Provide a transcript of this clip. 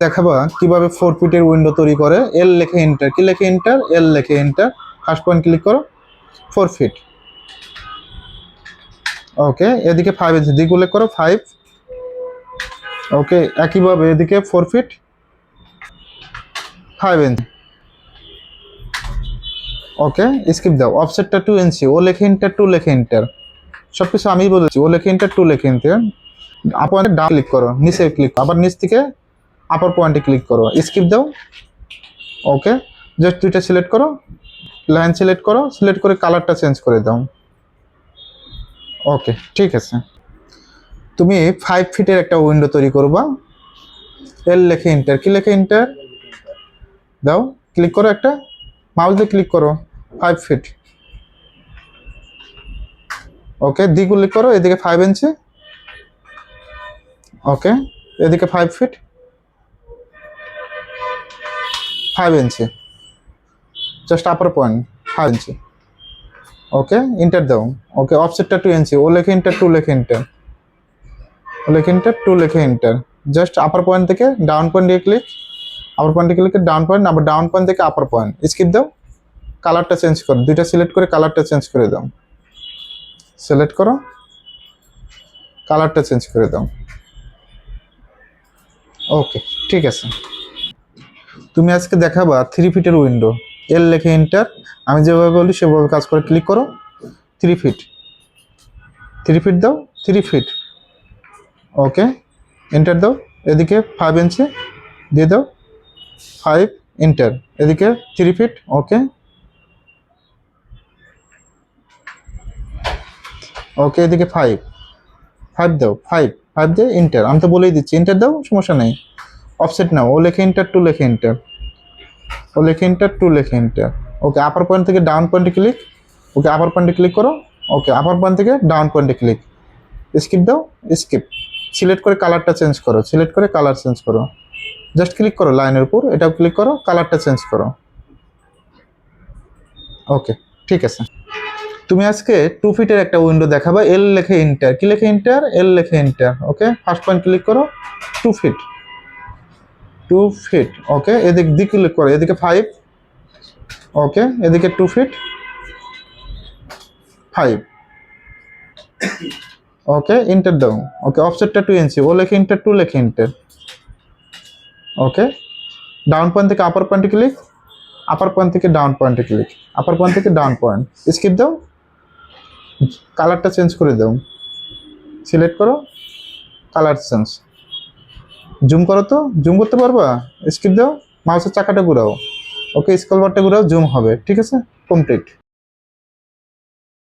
দেখাবা কীভাবে ফোর ফিটের উইন্ডো তৈরি করে এল লেখে এন্টার কি লেখে এন্টার এল লেখে এন্টার ফার্স্ট পয়েন্ট ক্লিক করো ফোর ফিট ওকে এদিকে ফাইভ ইঞ্চি দিকে উল্লেখ করো ফাইভ ওকে একইভাবে এদিকে four feet five inch okay skip দাও অফসেটটা টু ইঞ্চি ও লেখে ইন্টার টু লেখে ইন্টার সব কিছু আমি বলেছি ও লেখে ইন্টার টু লেখে ইন্টার আপার ডাউন ক্লিক করো, নিচে ক্লিক আবার নিচ থেকে আপার পয়েন্টে ক্লিক করো। স্কিপ দাও। ওকে জাস্ট দুইটা সিলেক্ট করো। লাইন সিলেক্ট করো। সিলেক্ট করে কালারটা চেঞ্জ করে দাও। ওকে ঠিক আছে। তুমি ফাইভ ফিটের একটা উইন্ডো তৈরি করবা। এল লেখে ইন্টার কি লেখে ইন্টার দাও ক্লিক করো একটা। মাউস দিয়ে ক্লিক করো। ফাইভ ফিট ওকে দিক করো। এদিকে ফাইভ ইঞ্চি ওকে এদিকে ফাইভ ফিট ফাইভ ইঞ্চি জাস্ট আপার পয়েন্ট ফাইভ ইঞ্চি ওকে ইন্টার দাও। ওকে অফসেটটা টু ইঞ্চি ও লেখে ইন্টার টু লেখে ইন্টার ও লেখে ইন্টার টু লেখে ইন্টার জাস্ট আপার পয়েন্ট থেকে ডাউন পয়েন্ট দিয়ে ক্লিক আপার পয়েন্টে ক্লিক ডাউন পয়েন্ট আবার ডাউন পয়েন্ট থেকে আপার পয়েন্ট স্কিপ দাও। কালারটা চেঞ্জ করো। দুইটা সিলেক্ট করে কালারটা চেঞ্জ করে দাও। সিলেক্ট করো। কালারটা চেঞ্জ করে দাও। ওকে ঠিক আছে। তুমি আজকে দেখাবা থ্রি ফিটের উইন্ডো এল লেখে এন্টার আমি যেভাবে বলি, সেভাবে কাজ করে ক্লিক করো। থ্রি ফিট থ্রি ফিট দাও থ্রি ফিট ওকে এন্টার দাও। এদিকে ফাইভ ইঞ্চি দিয়ে দাও। ফাইভ এন্টার এদিকে থ্রি ফিট ওকে ওকে এদিকে ফাইভ ফাইভ দাও। ফাইভ ফাইভ দিয়ে ইন্টার আমি তো বলেই দিচ্ছি ইন্টার দাও, সমস্যা নেই। অফসেট নাও। ও লেখে ইন্টার টু লেখে ইন্টার ও লেখে ইন্টার টু লেখে ইন্টার ওকে আপার পয়েন্ট থেকে ডাউন পয়েন্টে ক্লিক ওকে আপার পয়েন্টে ক্লিক করো। ওকে আপার পয়েন্ট থেকে ডাউন পয়েন্টে ক্লিক স্কিপ দাও স্কিপ সিলেক্ট করে কালারটা চেঞ্জ করো সিলেক্ট করে কালার চেঞ্জ করো। জাস্ট ক্লিক করো লাইনের উপর, এটাও ক্লিক করো কালারটা চেঞ্জ করো। ওকে ঠিক আছে। তুমি আজকে টু ফিটের একটা উইন্ডো দেখাবা এল লেখে ইন্টার কি লেখে ইন্টার এল লেখে enter okay first point click করো two feet two feet okay এদিক দিক করো, এদিকে ফাইভ ওকে এদিকে two feet five okay enter দাও ওকে অফসেটটা টু ইঞ্চি ও লেখে ইন্টার টু লেখে ইন্টার ওকে ডাউন পয়েন্ট থেকে আপার পয়েন্টে ক্লিক আপার পয়েন্ট থেকে ডাউন পয়েন্টে ক্লিক আপার পয়েন্ট থেকে ডাউন পয়েন্ট স্কিপ দাও কালারটা চেঞ্জ করে দাও। সিলেক্ট করো কালার চেঞ্জ জুম করো তো, জুম করতে পারবা? স্কিপ দাও মাউসের চাকাটা ঘুরাও। ওকে স্কল বারটা ঘুরাও, জুম হবে, ঠিক আছে? কমপ্লিট